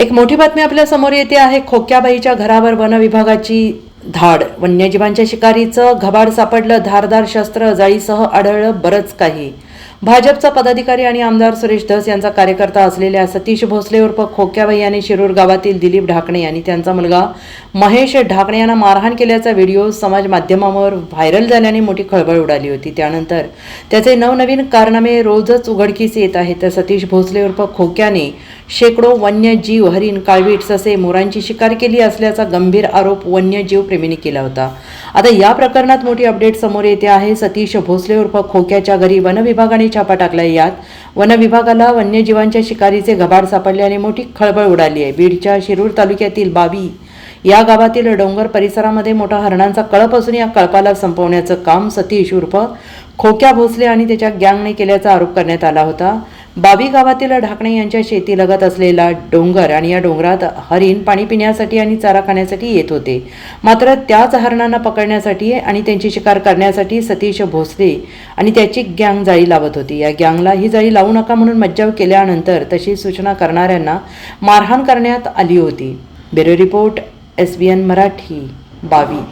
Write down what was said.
एक मोठी बातमी आपल्यासमोर येते आहे खोक्याबाईच्या घरावर वन विभागाची धाड. वन्यजीवांच्या शिकारीचं घबाड सापडलं धारदार शस्त्र जाळीसह आढळलं बरंच काही. भाजपचा पदाधिकारी आणि आमदार सुरेश धस यांचा कार्यकर्ता असलेल्या सतीश भोसले उर्फ खोक्याबाई यांनी शिरूर गावातील दिलीप ढाकणे यांनी त्यांचा मुलगा महेश ढाकणे यांना मारहाण केल्याचा व्हिडिओ समाज माध्यमावर व्हायरल झाल्याने मोठी खळबळ उडाली होती. त्यानंतर त्याचे नवनवीन कारनामे रोजच उघडकीस येत आहेत. तर सतीश भोसले उर्फ खोक्याने शेकडो वन्यजीव हरिण काळवीट ससे मोरांची शिकार केली असल्याचा गंभीर आरोप वन्यजीव प्रेमीने केला होता. आता या प्रकरणात मोठी अपडेट समोर येते आहे. सतीश भोसले उर्फ खोक्याच्या घरी वन विभागाने छापा टाकलाय यात. वनविभागाला वन्यजीवांच्या शिकारीचे घबाड सापडल्याने मोठी खळबळ उडाली आहे. बीडच्या शिरूर तालुक्यातील बावी या गावातील डोंगर परिसरामध्ये मोठा हरणांचा कळप असून या कळपाला संपवण्याचं काम सतीश उर्फ खोक्या भोसले आणि त्याच्या गँगने केल्याचा आरोप करण्यात आला होता. बावी गावातील ढाकणे यांच्या शेतीलगत असलेला डोंगर आणि या डोंगरात हरिण पाणी पिण्यासाठी आणि चारा खाण्यासाठी येत होते. मात्र त्याच हरणांना पकडण्यासाठी आणि त्यांची शिकार करण्यासाठी सतीश भोसले आणि त्याची गँग जाळी लावत होती. या गँगला ही जाळी लावू नका म्हणून मज्जाव केल्यानंतर तशी सूचना करणाऱ्यांना मारहाण करण्यात आली होती. Bureau report S B N Marathi बावी.